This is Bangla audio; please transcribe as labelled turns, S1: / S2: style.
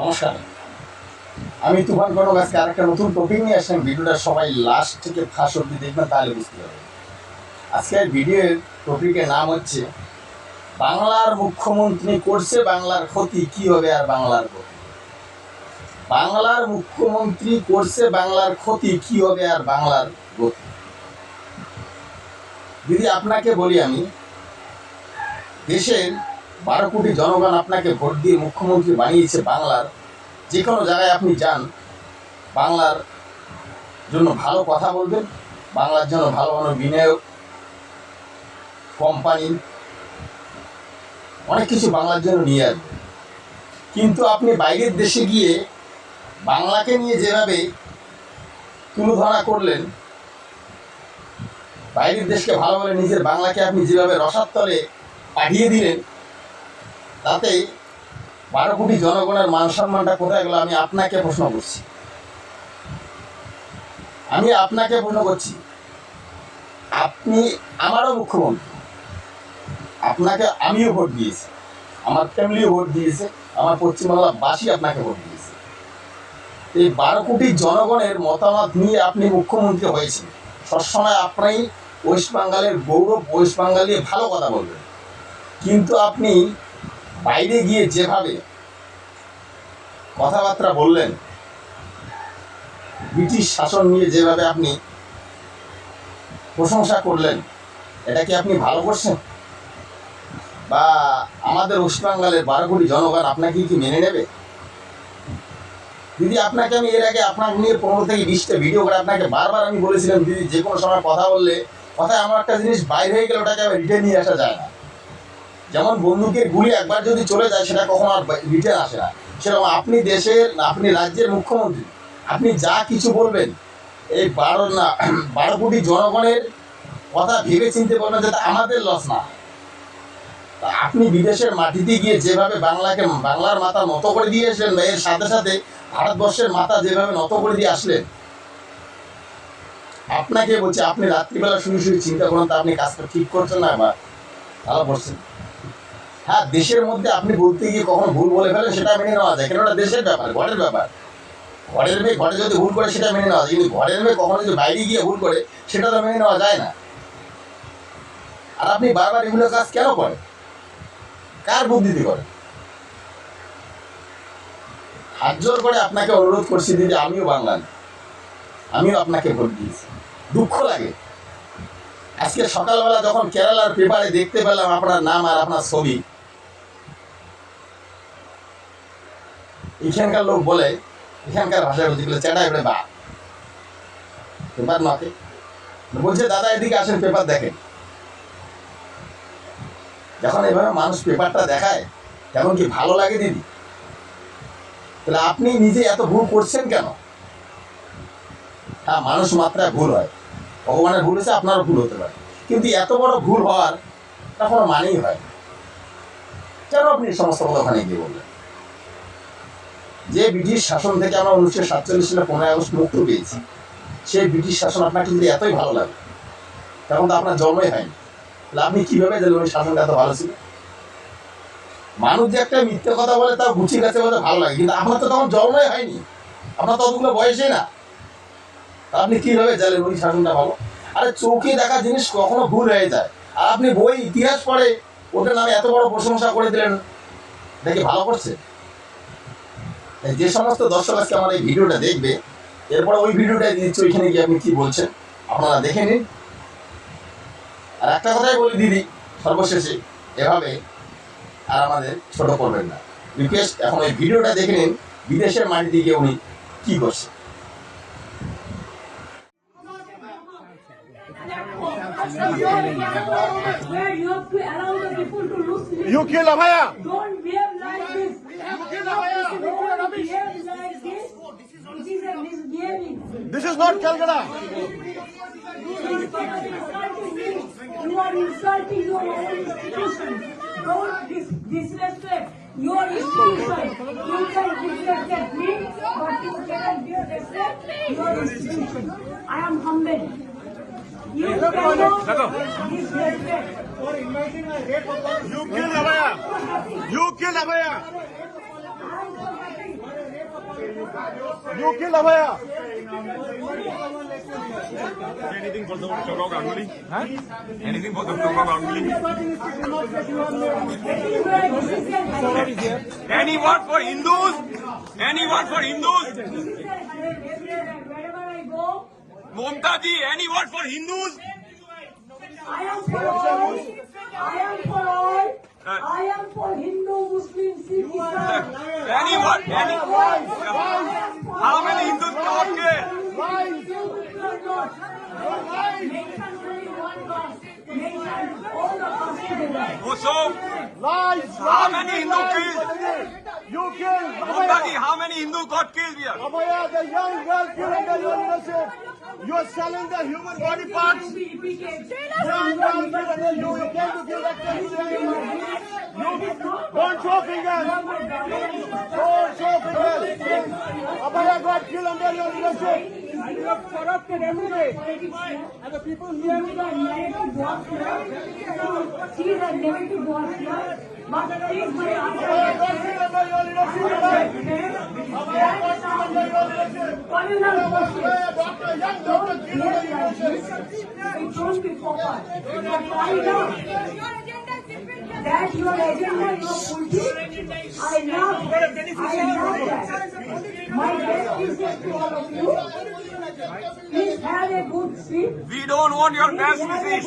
S1: নমস্কার। আমি তুফান কনক আজকে আরেকটা নতুন টপিক নিয়ে আসলাম। ভিডিওটা সবাই লাস্ট থেকে ফার্স্ট অব্দি দেখবেন, তাহলে বুঝতে পারবেন। আজকের ভিডিওর টপিকের নাম হচ্ছে, বাংলার মুখ্যমন্ত্রী করছে বাংলার ক্ষতি, কি হবে আর বাংলার ক্ষতি? বাংলার মুখ্যমন্ত্রী করছে বাংলার ক্ষতি, কি হবে আর বাংলার গতি দিদি আপনাকে বলি আমি, দেশের বারো কোটি জনগণ আপনাকে ভোট দিয়ে মুখ্যমন্ত্রী বানিয়েছে বাংলার যে কোনো জায়গায় আপনি যান, বাংলার জন্য ভালো কথা বলবেন, বাংলার জন্য ভালো ভালো বিনিয়োগ, কোম্পানি, অনেক কিছু বাংলার জন্য নিয়ে আসবেন কিন্তু আপনি বাইরের দেশে গিয়ে বাংলাকে নিয়ে যেভাবে তুলোধরা করলেন, বাইরের দেশকে ভালো বলে নিজের বাংলাকে আপনি যেভাবে রসাত্তরে পাঠিয়ে দিলেন তাতে বারো কোটি জনগণের মান সম্মানটা কোথায় গেল আমি আপনাকে প্রশ্ন করছি। আমি আপনাকে প্রশ্ন করছি, আপনি আমারও মুখ্যমন্ত্রী, আপনাকে আমিও ভোট দিয়েছি, আমার ফ্যামিলিও ভোট দিয়েছে, আমার পশ্চিমবাংলাবাসী আপনাকে ভোট দিয়েছে। এই বারো কোটি জনগণের মতামত নিয়ে আপনি মুখ্যমন্ত্রী হয়েছেন, সবসময় আপনি ওয়েস্ট বেঙ্গলের গৌরব, ওয়েস্ট বেঙ্গল নিয়ে ভালো কথা বলবেন। কিন্তু আপনি বাইরে গিয়ে যেভাবে কথাবার্তা বললেন, ব্রিটিশ শাসন নিয়ে যেভাবে আপনি প্রশংসা করলেন, এটা কি আপনি ভালো করছেন? বা আমাদের ওয়েস্ট বেঙ্গলের বারো কোটি জনগণ আপনাকে কি মেনে নেবে? দিদি, আপনাকে আমি এর আগে আপনাকে নিয়ে পনেরো থেকে বিশটা ভিডিও করে আপনাকে বারবার আমি বলেছিলাম, দিদি, যে কোনো সময় কথা বললে, কথায় আমার একটা জিনিস বাইরে হয়ে গেলে ওটাকে আবার রিটেন নিয়ে আসা যায় না। যেমন বন্দুকের গুলি একবার যদি চলে যায়, সেটা কখনো আর রিটার্ন আসে না। সেরকম আপনি দেশের, আপনি রাজ্যের মুখ্যমন্ত্রী, আপনি যা কিছু বলবেন, এই বারো না, বারো কোটি জনগণের কথা ভেবে চিনতে বলবেন যাতে আমাদের লস না। আপনি বিদেশের মাটিতে গিয়ে যেভাবে বাংলাকে, বাংলার মাথা নত করে দিয়ে আসলেন বা এর সাথে সাথে ভারতবর্ষের মাথা যেভাবে নত করে দিয়ে আসলেন, আপনাকে বলছি, আপনি রাত্রিবেলা শুনে শুনে চিন্তা করুন, তা আপনি কাজটা ঠিক করছেন না, বা ভালো করছেন। হ্যাঁ দেশের মধ্যে আপনি বলতে গিয়ে কখনো ভুল বলে ফেলেন, সেটা মেনে নেওয়া যায়। কেন ওটা দেশের ব্যাপার, ঘরের ব্যাপার। ঘরের মেয়ে ঘরে যদি ভুল করে, সেটা মেনে নেওয়া যায়। কিন্তু ঘরের মেয়ে কখনো যদি বাইরে গিয়ে ভুল করে, সেটা তো মেনে নেওয়া যায় না। আর আপনি বারবার এগুলো কাজ কেন করেন? কার বুদ্ধিতে করেন? হাত জোর করে আপনাকে অনুরোধ করছি দিদি, আমিও বাংলার আমিও আপনাকে ভোট দিয়েছি। দুঃখ লাগে। আজকে সকালবেলা যখন কেরালার পেপারে দেখতে পেলাম আপনার নাম আর আপনার ছবি এখানকার লোক বলে, এখানকার ভাষায় বলতে গেলে চেটাই বলে বা পেপার মাকে বলছে, দাদা, এদিকে আসেন, পেপার দেখেন। যখন এভাবে মানুষ পেপারটা দেখায় তেমন কি ভালো লাগে দিদি? তাহলে আপনি নিজে এত ভুল করছেন কেন? হ্যাঁ মানুষ মাত্রায় ভুল হয়। ভগবানের ভুল হয়েছে, আপনারও ভুল হতে পারে। কিন্তু এত বড় ভুল হওয়ার তা কোনো মানেই হয় কেন আপনি সমস্ত কথা ওখানে গিয়ে বললেন? যে ব্রিটিশ শাসন থেকে আমরা উনিশশো সাতচল্লিশ সালে পনেরোই আগস্ট মুক্ত পেয়েছি, সেই ব্রিটিশ শাসন আপনাকে যদি এতই ভালো লাগে। তখন তো আপনার জন্মই হয়নি। আপনি কীভাবে জানলেন ওই শাসনটা এত ভালো ছিল? মানুষ যে একটা মিথ্যে কথা বলে তা গুছিয়ে কাছে বলতে ভালো লাগে, কিন্তু আপনার তো তখন জন্মই হয়নি। আপনার তো অতগুলো বয়সই না। আপনি কীভাবে জানেন ওই শাসনটা ভালো? আরে চোখে দেখা জিনিস কখনো ভুল হয়ে যায়। আর আপনি বই ইতিহাস পড়ে, ওটার নামে এত বড় প্রশংসা করে দিলেন। দেখি ভালো করছে? যে সমস্ত দর্শক আজকে আমার এই ভিডিওটা দেখবে এরপরে ওই ভিডিওটাই দিচ্ছি ওইখানে গিয়ে আপনি কি বলছেন আপনারা দেখে নিন। আর একটা কথাই বলি দিদি সর্বশেষে এভাবে আর আমাদের ছোট করবেন না। রিকোয়েস্ট এখন ওই ভিডিওটা দেখে নিন বিদেশের মাটিতে গিয়ে উনি কি করছে
S2: you
S3: kill Abhaya.
S2: Don't behave This is
S3: not Calcutta.
S2: You are insulting your own institution. Don't dis- disrespect your institution. You can disrespect me, but you cannot disrespect your institution. I am humble. You cannot disrespect.
S3: You kill Abhaya. You kill
S2: so.
S3: You kill Abhaya.
S4: Anything for the Gaurav Ganguly? Huh? Anything for the Gaurav Ganguly?
S2: Everywhere decision has been
S4: Any word for Hindus? Any word for Hindus?
S2: decision has been everywhere and wherever I go,
S4: Momta ji, any word for Hindus?
S2: I am for all. I am for all. I am for Hindu, Muslim, Sikh, Islam.
S4: Any word? Any? How many Hindus got killed? Muso,
S3: Lies.
S4: How many Hindu
S3: lies.
S4: killed?
S3: You killed
S4: Momta how many Hindus got killed here?
S3: Abhaya, the young girl killed under your leadership. You are selling the human body parts. Young girl killed under you. You came to give that testimony. Don't show fingers. Don't show fingers. Abhaya got killed under your leadership.
S2: and your corrupt MLA and the people here. She is a negative boss here. She is a negative boss here. But please, my answer. It won't be proper. But find out that your agenda, your politics, I love, I love that. My best wishes to all of you. Have a good sleep.
S4: We don't want your best wishes.